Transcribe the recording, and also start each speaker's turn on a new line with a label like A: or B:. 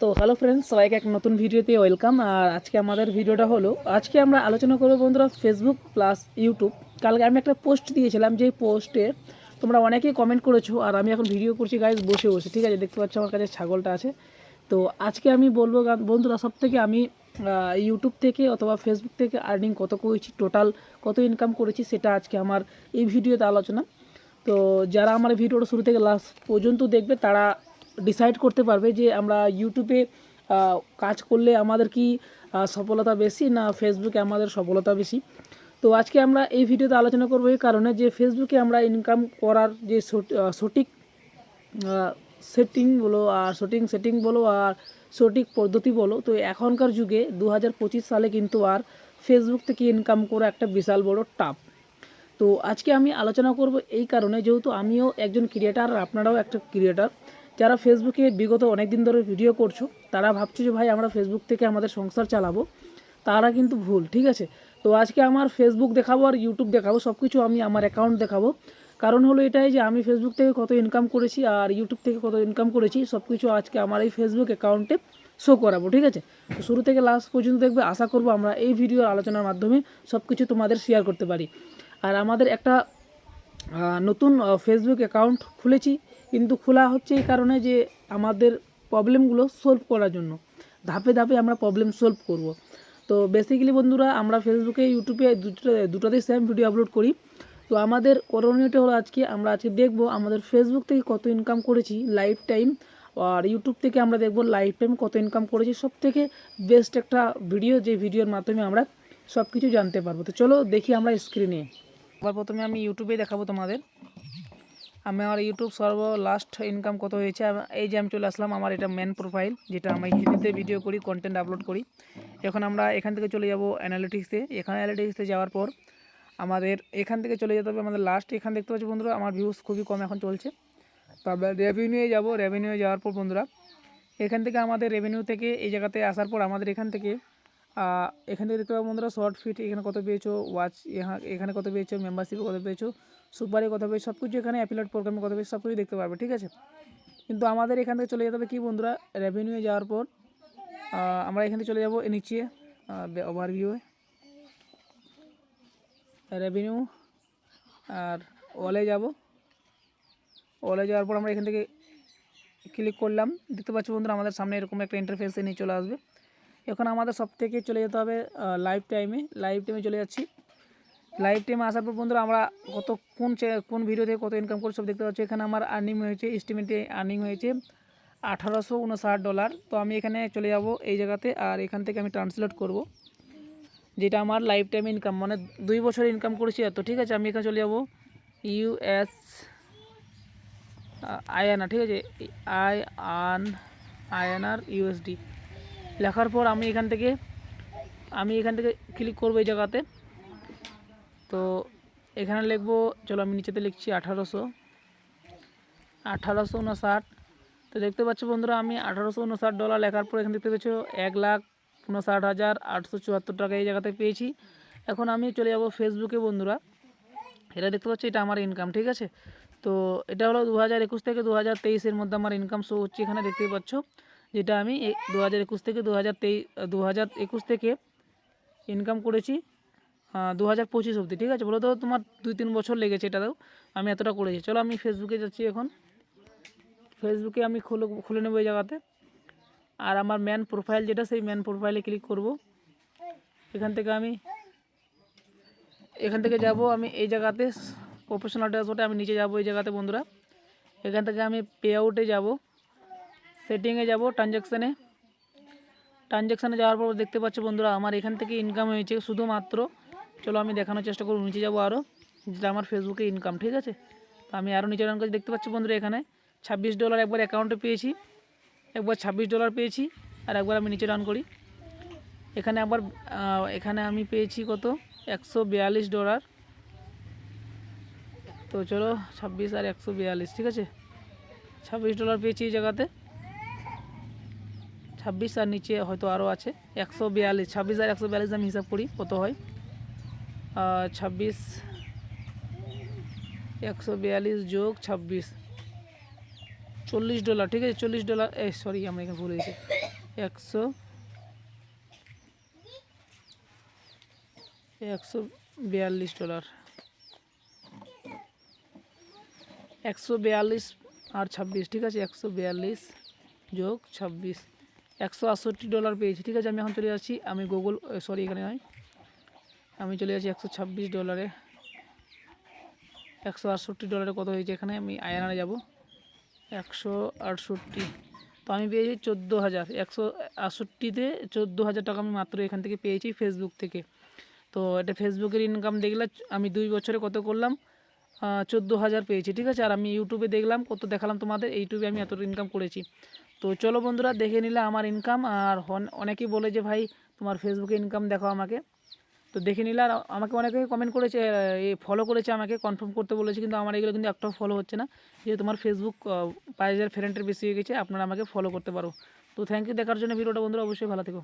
A: তো hello friends সবাইকে এক নতুন ভিডিওতে ওয়েলকাম আর আজকে আমাদের ভিডিওটা হলো, আজকে আমরা আলোচনা করব বন্ধুরা ফেসবুক প্লাস ইউটিউব কালকে আমি একটা পোস্ট দিয়েছিলাম যে পোস্টে তোমরা অনেকেই কমেন্ট করেছ, আর আমি এখন ভিডিও করছি গাইজ বসে বসে, ঠিক আছে? দেখতে পাচ্ছ আমার কাছে ছাগলটা আছে। তো আজকে আমি বলব বন্ধুরা সব থেকে আমি ইউটিউব থেকে অথবা ফেসবুক থেকে আর্নিং কত করেছি টোটাল কত ইনকাম করেছি, সেটা আজকে আমার এই ভিডিওতে আলোচনা। তো যারা আমার ভিডিওটা শুরু থেকে লাস্ট পর্যন্ত দেখবে, তারা ডিসাইড করতে পারবে যে আমরা ইউটিউবে কাজ করলে আমাদের কি সফলতা বেশি না ফেসবুকে আমাদের সফলতা বেশি? তো আজকে আমরা এই ভিডিওতে আলোচনা করব এই কারণে যে ফেসবুকে আমরা ইনকাম করার যে সঠিক সেটিং বলো আর সঠিক সেটিং বলো আর সঠিক পদ্ধতি বলো, তো এখনকার যুগে দু হাজার পঁচিশ সালে কিন্তু আর ফেসবুক থেকে ইনকাম করা একটা বিশাল বড় টাপ তো আজকে আমি আলোচনা করব এই কারণে, যেহেতু আমিও একজন ক্রিয়েটার আর আপনারাও একটা ক্রিয়েটার যারা ফেসবুকে বিগত অনেক দিন ধরে ভিডিও করছ, তারা ভাবছ যে ভাই আমরা ফেসবুক থেকে আমাদের সংসার চালাবো। তারা কিন্তু ভুল, ঠিক আছে? তো আজকে আমার ফেসবুক দেখাবো আর ইউটিউব দেখাবো সব কিছু আমি আমার অ্যাকাউন্ট দেখাবো। কারণ হলো এটাই যে আমি ফেসবুক থেকে কত ইনকাম করেছি আর ইউটিউব থেকে কত ইনকাম করেছি সব কিছু আজকে আমার এই ফেসবুক অ্যাকাউন্টে শো করাবো, ঠিক আছে? তো শুরু থেকে লাস্ট পর্যন্ত দেখবে, আশা করব আমরা এই ভিডিওর আলোচনার মাধ্যমে সব কিছু তোমাদের শেয়ার করতে পারি। আর আমাদের একটা নতুন ফেসবুক অ্যাকাউন্ট খুলেছি কিন্তু খোলা হচ্ছে এই কারণে যে আমাদের প্রবলেমগুলো সলভ করার জন্য। ধাপে ধাপে আমরা প্রবলেম সলভ করব। তো বেসিক্যালি বন্ধুরা, আমরা ফেসবুকে ইউটিউবে দুটো, দুটোতেই সেম ভিডিও আপলোড করি। তো আমাদের করণীয়টা হলো আজকে, আমরা আজকে দেখব আমাদের ফেসবুক থেকে কত ইনকাম করেছি লাইফ টাইম আর ইউটিউব থেকে আমরা দেখব লাইফ টাইম কত ইনকাম করেছি। সব থেকে বেস্ট একটা ভিডিও যে ভিডিওর মাধ্যমে আমরা সব কিছু জানতে পারব। তো চলো দেখি আমরা স্ক্রিনে এবার প্রথমে আমি ইউটিউবে দেখাবো তোমাদের। আমি আমার ইউটিউব সর্ব লাস্ট ইনকাম কত হয়েছে? এই যে আমি চলে আসলাম, আমার এটা মেন প্রোফাইল যেটা আমি হিন্দিতে ভিডিও করি কন্টেন্ট আপলোড করি। এখন আমরা এখান থেকে চলে যাব অ্যানালিটিক্সে এখানে অ্যানালিটিক্সে যাওয়ার পর আমাদের এখান থেকে চলে যেতে হবে আমাদের লাস্ট এখান দেখতে পাচ্ছি বন্ধুরা, আমার ভিউজ খুবই কম এখন চলছে। তারপর রেভিনিউয়ে যাব রেভিনিউয়ে যাওয়ার পর বন্ধুরা, এখান থেকে আমাদের রেভিনিউ থেকে এই জায়গাতে আসার পর আমাদের এখান থেকে এখান থেকে দেখতে পাবো বন্ধুরা শর্ট ফিট এখানে কত পেয়েছ ওয়াচ এখানে কত পেয়েছ মেম্বারশিপে কত পেয়েছ সুপারে কত পেয়েছ সব কিছু এখানে অ্যাপিলেট প্রোগ্রামে কত পেয়েছ সব কিছু দেখতে পারবে ঠিক আছে? কিন্তু আমাদের এখান থেকে চলে যেতে হবে কি বন্ধুরা রেভিনিউয়ে যাওয়ার পর আমরা এখান থেকে চলে যাব নিচে ওভারভিউয়ে রেভিনিউ আর অলে যাব। অলে যাওয়ার পর আমরা এখান থেকে ক্লিক করলাম, দেখতে পাচ্ছি বন্ধুরা, আমাদের সামনে এরকম একটা ইন্টারফেস নিয়ে চলে আসবে। এখন আমাদের সব থেকে চলে যেতে হবে লাইভ টাইমে লাইভ টাইমে চলে যাচ্ছি। লাইভ টাইমে আসার পর বন্ধুরা, আমরা কত কোন কোন ভিডিও থেকে কত ইনকাম করছি সব দেখতে পাচ্ছি। এখানে আমার আর্নিং হয়েছে এস্টিমেটে আর্নিং হয়েছে আঠারোশো উনষাট ডলার তো আমি এখানে চলে যাব এই জায়গাতে, আর এখান থেকে আমি ট্রান্সলেট করব। যেটা আমার লাইফ টাইম ইনকাম মানে দুই বছর ইনকাম করেছি এত, ঠিক আছে? আমি এখানে চলে যাব। ইউএস আইএনআর ঠিক আছে? আই আন আইএনআর ইউএসডি লেখার পর আমি এখান থেকে, আমি এখান থেকে ক্লিক করব এই জায়গাতে। তো এখানে লিখব, চলো আমি নিচেতে লিখছি আঠারোশো। আঠারোশো উনষাট। তো দেখতে পাচ্ছ বন্ধুরা, আমি আঠারোশো উনষাট ডলার লেখার পর এখানে দেখতে পাচ্ছ এক লাখ উনষাট হাজার আটশো চুয়াত্তর টাকা এই জায়গাতে পেয়েছি। এখন আমি চলে যাব ফেসবুকে বন্ধুরা। এটা দেখতে পাচ্ছি, এটা আমার ইনকাম ঠিক আছে? তো এটা হলো দু হাজার একুশ থেকে দু হাজার তেইশের মধ্যে আমার ইনকাম শো হচ্ছে এখানে, দেখতেই পাচ্ছ। যেটা আমি দু হাজার একুশ থেকে দু হাজার তেইশ দু হাজার একুশ থেকে ইনকাম করেছি দু হাজার পঁচিশ অবধি, ঠিক আছে? বলো তো তোমার দুই তিন বছর লেগেছে এটাতেও আমি এতটা করেছি। চলো আমি ফেসবুকে যাচ্ছি এখন। ফেসবুকে আমি খুলে খুলে নেব এই জায়গাতে। আর আমার ম্যান প্রোফাইল যেটা, সেই ম্যান প্রোফাইলে ক্লিক করব। এখান থেকে আমি, এখান থেকে যাব আমি এই জায়গাতে প্রফেশনাল ড্যাশবোর্ডে আমি নিচে যাব এই জায়গাতে, বন্ধুরা। এখান থেকে আমি পে আউটে যাব। সেটিংয়ে যাব ট্রানজ্যাকশানে ট্রানজ্যাকশানে যাওয়ার পর দেখতে পাচ্ছ বন্ধুরা, আমার এখান থেকে ইনকাম হয়েছে শুধুমাত্র। চলো আমি দেখানোর চেষ্টা করব, নিচে যাব আরও যেটা আমার ফেসবুকে ইনকাম ঠিক আছে? তো আমি আরও নিচে রান দেখতে পাচ্ছি বন্ধুরা এখানে। ছাব্বিশ ডলার একবার অ্যাকাউন্টে পেয়েছি। একবার ছাব্বিশ ডলার পেয়েছি আর একবার আমি নিচে রান করি। এখানে আবার এখানে আমি পেয়েছি কত? একশো বিয়াল্লিশ ডলার তো চলো, ছাব্বিশ আর একশো বিয়াল্লিশ, ঠিক আছে? ছাব্বিশ ডলার পেয়েছি এই জায়গাতে। ছাব্বিশ আর নিচে হয়তো আরও আছে। একশো বিয়াল্লিশ, ছাব্বিশ আর একশো বিয়াল্লিশ আমি হিসাব করি, কত হয়? ছাব্বিশ, একশো বিয়াল্লিশ যোগ ছাব্বিশ। চল্লিশ ডলার, ঠিক আছে? চল্লিশ ডলার এ সরি আমরা এখানে ভুলে গেছি একশো একশো বিয়াল্লিশ ডলার। একশো বিয়াল্লিশ আর ছাব্বিশ, ঠিক আছে? একশো বিয়াল্লিশ যোগ ছাব্বিশ। একশো আটষট্টি ডলার পেয়েছি। ঠিক আছে, আমি এখন চলে যাচ্ছি। আমি গুগল সরি এখানে নয়। আমি চলে যাচ্ছি একশো ছাব্বিশ ডলারে। একশো আটষট্টি ডলারে কত হয়েছে এখানে? আমি আয়ানারে যাব। একশো আটষট্টি। তো আমি পেয়েছি চোদ্দ হাজার। একশো আটষট্টিতে চোদ্দ হাজার টাকা আমি মাত্র এখান থেকে পেয়েছি ফেসবুক থেকে। তো এটা ফেসবুকের ইনকাম দেখলে আমি দুই বছরে কত করলাম? চোদ্দ হাজার পেয়েছি, ঠিক আছে? আর আমি ইউটিউবে দেখলাম, কত দেখালাম তোমাদের ইউটিউবে আমি এত ইনকাম করেছি। তো চলো বন্ধুরা, দেখে নিলে আমার ইনকাম আর অনেকেই বলে যে, ভাই, তোমার ফেসবুকে ইনকাম দেখো আমাকে। তো দেখে নিলে, আর আমাকে অনেকে কমেন্ট করেছে ফলো করেছে আমাকে কনফার্ম করতে বলেছে, কিন্তু আমার এগুলো কিন্তু একটাও ফলো হচ্ছে না। যে তোমার ফেসবুক পাঁচ হাজার ফ্রেন্ডের বেশি হয়ে গেছে, আপনারা আমাকে ফলো করতে পারো। তো থ্যাংক ইউ দেখার জন্য ভিডিওটা বন্ধুরা, অবশ্যই ভালো থেকো।